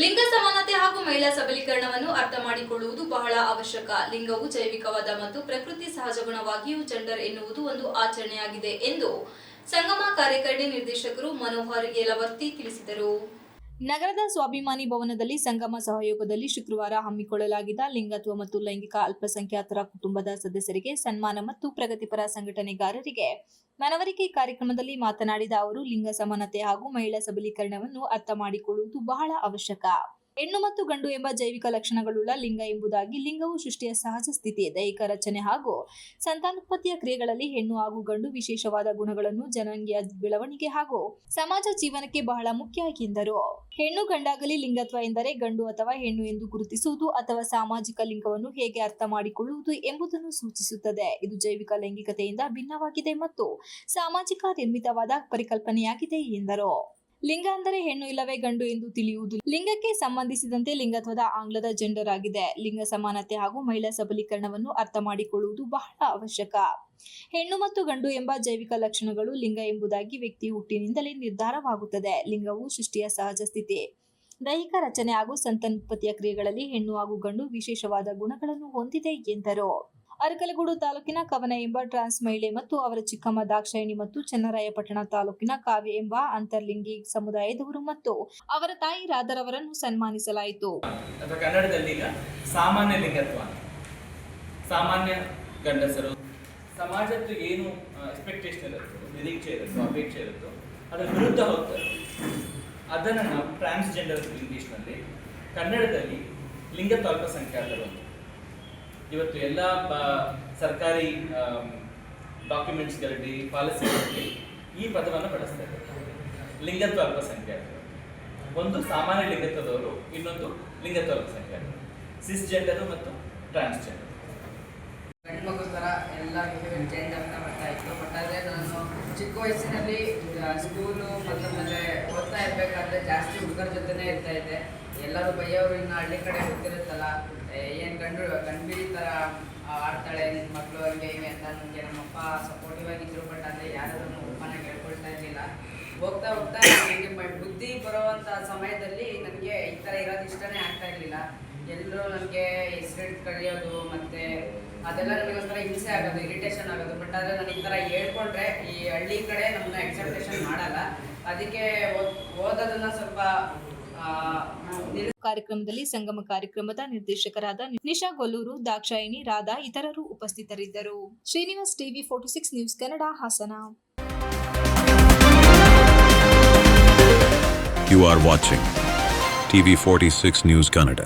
ಲಿಂಗ ಸಮಾನತೆ ಹಾಗೂ ಮಹಿಳಾ ಸಬಲೀಕರಣವನ್ನು ಅರ್ಥ ಮಾಡಿಕೊಳ್ಳುವುದು ಬಹಳ ಅವಶ್ಯಕ. ಲಿಂಗವು ಜೈವಿಕವಾದ ಮತ್ತು ಪ್ರಕೃತಿ ಸಹಜ ಗುಣವಾಗಿಯೂ ಜೆಂಡರ್ ಎನ್ನುವುದು ಒಂದು ಆಚರಣೆಯಾಗಿದೆ ಎಂದು ಸಂಗಮ ಕಾರ್ಯಕಾರಿಣಿ ನಿರ್ದೇಶಕರು ಮನೋಹರ್ ಯಲವರ್ತಿ ತಿಳಿಸಿದರು. ನಗರದ ಸ್ವಾಭಿಮಾನಿ ಭವನದಲ್ಲಿ ಸಂಗಮ ಸಹಯೋಗದಲ್ಲಿ ಶುಕ್ರವಾರ ಹಮ್ಮಿಕೊಳ್ಳಲಾಗಿದ್ದ ಲಿಂಗತ್ವ ಮತ್ತು ಲೈಂಗಿಕ ಅಲ್ಪಸಂಖ್ಯಾತರ ಕುಟುಂಬದ ಸದಸ್ಯರಿಗೆ ಸನ್ಮಾನ ಮತ್ತು ಪ್ರಗತಿಪರ ಸಂಘಟನೆಗಾರರಿಗೆ ಮನವರಿಕೆ ಕಾರ್ಯಕ್ರಮದಲ್ಲಿ ಮಾತನಾಡಿದ ಅವರು ಲಿಂಗ ಸಮಾನತೆ ಹಾಗೂ ಮಹಿಳಾ ಸಬಲೀಕರಣವನ್ನು ಅರ್ಥ ಮಾಡಿಕೊಳ್ಳುವುದು ಬಹಳ ಅವಶ್ಯಕ. ಹೆಣ್ಣು ಮತ್ತು ಗಂಡು ಎಂಬ ಜೈವಿಕ ಲಕ್ಷಣಗಳುಳ್ಳ ಲಿಂಗ ಎಂಬುದಾಗಿ ಲಿಂಗವು ಸೃಷ್ಟಿಯ ಸಹಜ ಸ್ಥಿತಿ ದೈಹಿಕ ರಚನೆ ಹಾಗೂ ಸಂತಾನೋತ್ಪತ್ತಿಯ ಕ್ರಿಯೆಗಳಲ್ಲಿ ಹೆಣ್ಣು ಹಾಗೂ ಗಂಡು ವಿಶೇಷವಾದ ಗುಣಗಳನ್ನು ಜನಾಂಗೀಯ ಬೆಳವಣಿಗೆ ಹಾಗೂ ಸಮಾಜ ಜೀವನಕ್ಕೆ ಬಹಳ ಮುಖ್ಯ ಎಂದರು. ಹೆಣ್ಣು ಗಂಡಾಗಲಿ ಲಿಂಗತ್ವ ಎಂದರೆ ಗಂಡು ಅಥವಾ ಹೆಣ್ಣು ಎಂದು ಗುರುತಿಸುವುದು ಅಥವಾ ಸಾಮಾಜಿಕ ಲಿಂಗವನ್ನು ಹೇಗೆ ಅರ್ಥ ಮಾಡಿಕೊಳ್ಳುವುದು ಎಂಬುದನ್ನು ಸೂಚಿಸುತ್ತದೆ. ಇದು ಜೈವಿಕ ಲೈಂಗಿಕತೆಯಿಂದ ಭಿನ್ನವಾಗಿದೆ ಮತ್ತು ಸಾಮಾಜಿಕ ನಿರ್ಮಿತವಾದ ಪರಿಕಲ್ಪನೆಯಾಗಿದೆ ಎಂದರು. ಲಿಂಗ ಅಂದರೆ ಹೆಣ್ಣು ಇಲ್ಲವೇ ಗಂಡು ಎಂದು ತಿಳಿಯುವುದು ಲಿಂಗಕ್ಕೆ ಸಂಬಂಧಿಸಿದಂತೆ ಲಿಂಗತ್ವದ ಆಂಗ್ಲದ ಜೆಂಡರ್ ಆಗಿದೆ. ಲಿಂಗ ಸಮಾನತೆ ಹಾಗೂ ಮಹಿಳಾ ಸಬಲೀಕರಣವನ್ನು ಅರ್ಥ ಮಾಡಿಕೊಳ್ಳುವುದು ಬಹಳ ಅವಶ್ಯಕ. ಹೆಣ್ಣು ಮತ್ತು ಗಂಡು ಎಂಬ ಜೈವಿಕ ಲಕ್ಷಣಗಳು ಲಿಂಗ ಎಂಬುದಾಗಿ ವ್ಯಕ್ತಿ ಹುಟ್ಟಿನಿಂದಲೇ ನಿರ್ಧಾರವಾಗುತ್ತದೆ. ಲಿಂಗವು ಸೃಷ್ಟಿಯ ಸಹಜ ಸ್ಥಿತಿ. ದೈಹಿಕ ರಚನೆ ಹಾಗೂ ಸಂತಾನೋತ್ಪತ್ತಿಯ ಕ್ರಿಯೆಗಳಲ್ಲಿ ಹೆಣ್ಣು ಹಾಗೂ ಗಂಡು ವಿಶೇಷವಾದ ಗುಣಗಳನ್ನು ಹೊಂದಿದೆ ಎಂದರು. ಅರಕಲಗೂಡು ತಾಲೂಕಿನ ಕವನ ಎಂಬ ಟ್ರಾನ್ಸ್ ಮಹಿಳೆ ಮತ್ತು ಅವರ ಚಿಕ್ಕಮ್ಮ ದಾಕ್ಷಾಯಿಣಿ ಮತ್ತು ಚನ್ನರಾಯಪಟ್ಟಣ ತಾಲೂಕಿನ ಕಾವ್ಯ ಎಂಬ ಅಂತರ್ಲಿಂಗಿ ಸಮುದಾಯದವರು ಮತ್ತು ಅವರ ತಾಯಿ ರಾಧರವರನ್ನು ಸನ್ಮಾನಿಸಲಾಯಿತು. ಕನ್ನಡದಲ್ಲಿ ಸಾಮಾನ್ಯ ಲಿಂಗತ್ವ. ಸಾಮಾನ್ಯ ಗಂಡಸರು. ಸಮಾಜದ್ದು ಏನು ಎಕ್ಸ್ಪೆಕ್ಟೇಷನ್ ಇರುತ್ತೋ, ನಿರೀಕ್ಷೆ ಇರುತ್ತೋ, ಅಪೇಕ್ಷೆ ಇರುತ್ತೋ ಅದರ ವಿರುದ್ಧ ಹೋಗ್ತಾರೆ ಅದನ್ನು ನಾವು ಟ್ರಾನ್ಸ್ಜೆಂಡರ್ ಇಂಗ್ಲೀಷ್ನಲ್ಲಿ ಕನ್ನಡದಲ್ಲಿ ಲಿಂಗತ್ವ ಅಲ್ಪಸಂಖ್ಯಾತರು ಅಂತ. ಇವತ್ತು ಎಲ್ಲ ಸರ್ಕಾರಿ ಡಾಕ್ಯುಮೆಂಟ್ಸ್ಗಳಲ್ಲಿ ಪಾಲಿಸಿಗಳಲ್ಲಿ ಈ ಪದವನ್ನು ಬಳಸ್ತಾ ಇದ್ದಾರೆ. ಲಿಂಗತ್ವ ಅಲ್ಪಸಂಖ್ಯಾತರು ಒಂದು ಸಾಮಾನ್ಯ ಲಿಂಗತ್ವದವರು, ಇನ್ನೊಂದು ಲಿಂಗತ್ವ ಅಲ್ಪಸಂಖ್ಯಾತರು ಸಿಸ್ ಜೆಂಡರು ಮತ್ತು ಟ್ರಾನ್ಸ್ಜೆಂಡರ್ ಗಂಡು ಥರ ಎಲ್ಲ ಆಗ್ತಾ ಬರ್ತಾ ಇತ್ತು. ಬಟ್ ಆದರೆ ನಾನು ಚಿಕ್ಕ ವಯಸ್ಸಿನಲ್ಲಿ ಸ್ಕೂಲು ಮತ್ತು ಆಮೇಲೆ ಓದ್ತಾ ಇರಬೇಕಾದ್ರೆ ಜಾಸ್ತಿ ಹುಡುಗರ ಜೊತೆನೇ ಇರ್ತಾ ಇದ್ದೆ. ಎಲ್ಲರೂ ಬೈಯೋರು ಇನ್ನು ಹಳ್ಳಿ ಕಡೆ ಗೊತ್ತಿರುತ್ತಲ್ಲ ಏನು ಕಂಡು ಗಂಡು ಥರ ಆಡ್ತಾಳೆ ನಿನ್ನ ಮಕ್ಕಳು ಹಂಗೆ ಹಿಂಗೆ ಅಂತ ನನಗೆ ನಮ್ಮಪ್ಪ ಸಪೋರ್ಟಿವ್ ಆಗಿದ್ರು ಬಟ್ ಆದರೆ ಯಾರು ಉಪ್ಪನ ಕೇಳ್ಕೊಳ್ತಾ ಇರಲಿಲ್ಲ. ಹೋಗ್ತಾ ಹೋಗ್ತಾ ನನಗೆ ಬುದ್ಧಿ ಬರುವಂಥ ಸಮಯದಲ್ಲಿ ನನಗೆ ಈ ಥರ ಇರೋದು ಇಷ್ಟನೇ ಆಗ್ತಾ ಇರಲಿಲ್ಲ. ಎಲ್ಲರೂ ನನಗೆ ಹೆಸರು ಕಳೆಯೋದು ಮತ್ತೆ ಅದೆಲ್ಲ ನನಗೆ ಒಂಥರ ಹಿಂಸೆ ಆಗೋದು ಇರಿಟೇಷನ್ ಆಗೋದು ಬಟ್ ಆದರೆ ನಾನು ಈ ಥರ ಹೇಳ್ಕೊಂಡ್ರೆ ಈ ಹಳ್ಳಿ ಕಡೆ ನಮ್ಮನ್ನ ಎಕ್ಸೆಪ್ಟೇಷನ್ ಮಾಡಲ್ಲ. ಅದಕ್ಕೆ ಓದ್- ಓದೋದನ್ನ ಸ್ವಲ್ಪ ಕಾರ್ಯಕ್ರಮದಲ್ಲಿ ಸಂಗಮ ಕಾರ್ಯಕ್ರಮದ ನಿರ್ದೇಶಕರಾದ ನಿಶಾ ಗೊಲ್ಲೂರು, ದಾಕ್ಷಾಯಿಣಿ, ರಾಧಾ ಇತರರು ಉಪಸ್ಥಿತರಿದ್ದರು Srinivas TV forty six news Kannada Hassan You are watching TV46 news Canada.